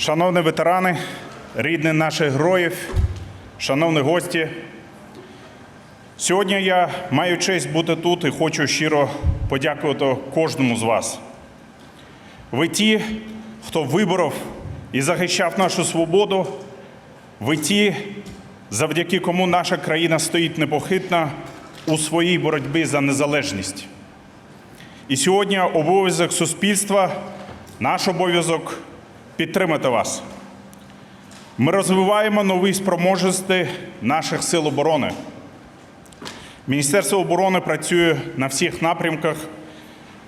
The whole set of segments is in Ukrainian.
Шановні ветерани, рідні наших героїв, шановні гості. Сьогодні я маю честь бути тут і хочу щиро подякувати кожному з вас. Ви ті, хто виборов і захищав нашу свободу, ви ті, завдяки кому наша країна стоїть непохитно у своїй боротьбі за незалежність. І сьогодні обов'язок суспільства, наш обов'язок підтримати вас. Ми розвиваємо нові спроможності наших сил оборони. Міністерство оборони працює на всіх напрямках,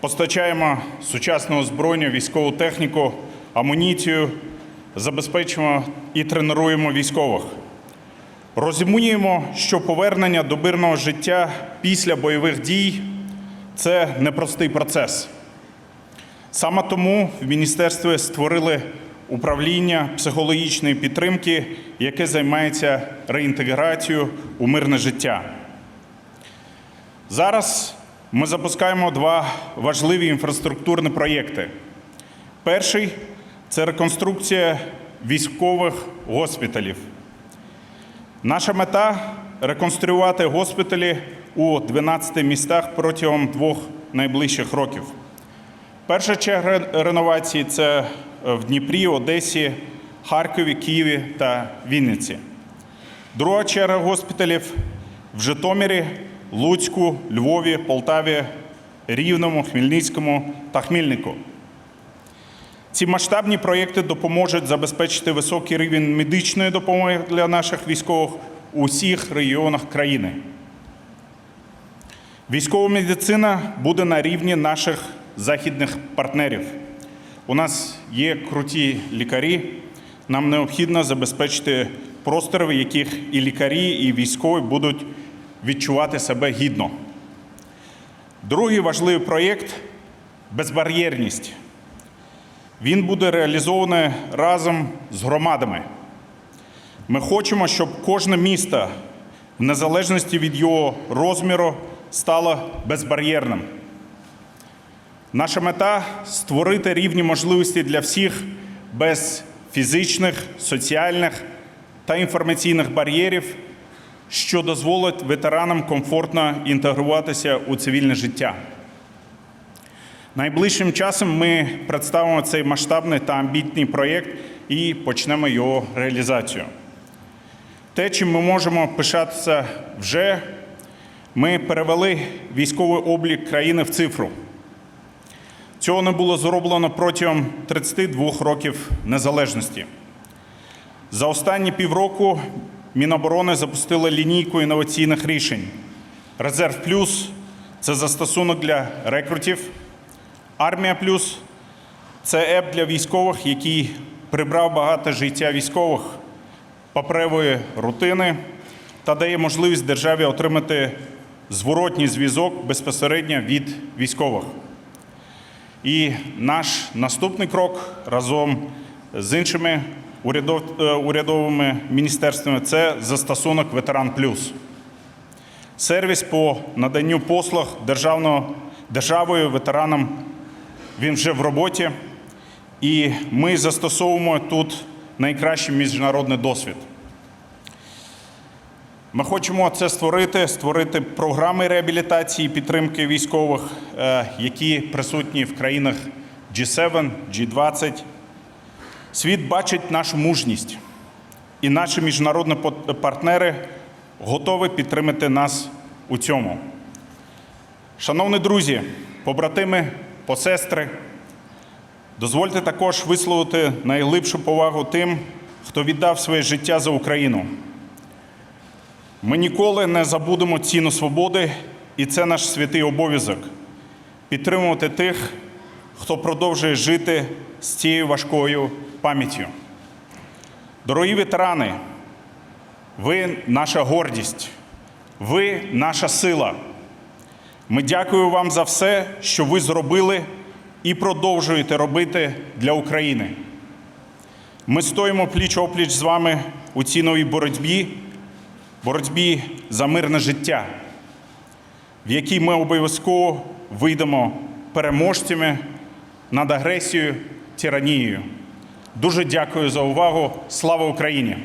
постачаємо сучасне озброєння, військову техніку, амуніцію, забезпечуємо і тренуємо військових. Розуміємо, що повернення до мирного життя після бойових дій це непростий процес. Саме тому в міністерстві створили управління психологічної підтримки, яке займається реінтеграцією у мирне життя. Зараз ми запускаємо два важливі інфраструктурні проєкти. Перший це реконструкція військових госпіталів. Наша мета реконструювати госпіталі у 12 містах протягом двох найближчих років. Перша черга реновації це в Дніпрі, Одесі, Харкові, Києві та Вінниці. Друга черга госпіталів в Житомирі, Луцьку, Львові, Полтаві, Рівному, Хмельницькому та Хмільнику. Ці масштабні проєкти допоможуть забезпечити високий рівень медичної допомоги для наших військових у всіх регіонах країни. Військова медицина буде на рівні наших західних партнерів. У нас є круті лікарі. Нам необхідно забезпечити простори, в яких і лікарі, і військові будуть відчувати себе гідно. Другий важливий проєкт безбар'єрність. Він буде реалізований разом з громадами. Ми хочемо, щоб кожне місто, в незалежності від його розміру, стало безбар'єрним. Наша мета створити рівні можливості для всіх без фізичних, соціальних та інформаційних бар'єрів, що дозволить ветеранам комфортно інтегруватися у цивільне життя. Найближчим часом ми представимо цей масштабний та амбітний проєкт і почнемо його реалізацію. Те, чим ми можемо пишатися вже, ми перевели військовий облік країни в цифру. Цього не було зроблено протягом 32 років незалежності. За останні півроку Міноборони запустило лінійку інноваційних рішень. Резерв Плюс це застосунок для рекрутів. Армія Плюс це еп для військових, який прибрав багато життя військових, паперової рутини та дає можливість державі отримати зворотній зв'язок безпосередньо від військових. І наш наступний крок разом з іншими е, урядовими міністерствами це застосунок Ветеран Плюс. Сервіс по наданню послуг державою ветеранам він вже в роботі, і ми застосовуємо тут найкращий міжнародний досвід. Ми хочемо це створити, створити програми реабілітації і підтримки військових, е, які присутні в країнах G7, G20. Світ бачить нашу мужність, і наші міжнародні партнери готові підтримати нас у цьому. Шановні друзі, побратими, посестри, дозвольте також висловити найглибшу повагу тим, хто віддав своє життя за Україну. Ми ніколи не забудемо ціну свободи, і це наш святий обов'язок підтримувати тих, хто продовжує жити з цією важкою пам'яттю. Дорогі ветерани, ви наша гордість, ви наша сила. Ми дякуємо вам за все, що ви зробили і продовжуєте робити для України. Ми стоїмо пліч опліч з вами у цій новій боротьбі, боротьбі за мирне життя, в якій ми обов'язково вийдемо переможцями над агресією, тиранією. Дуже дякую за увагу. Слава Україні!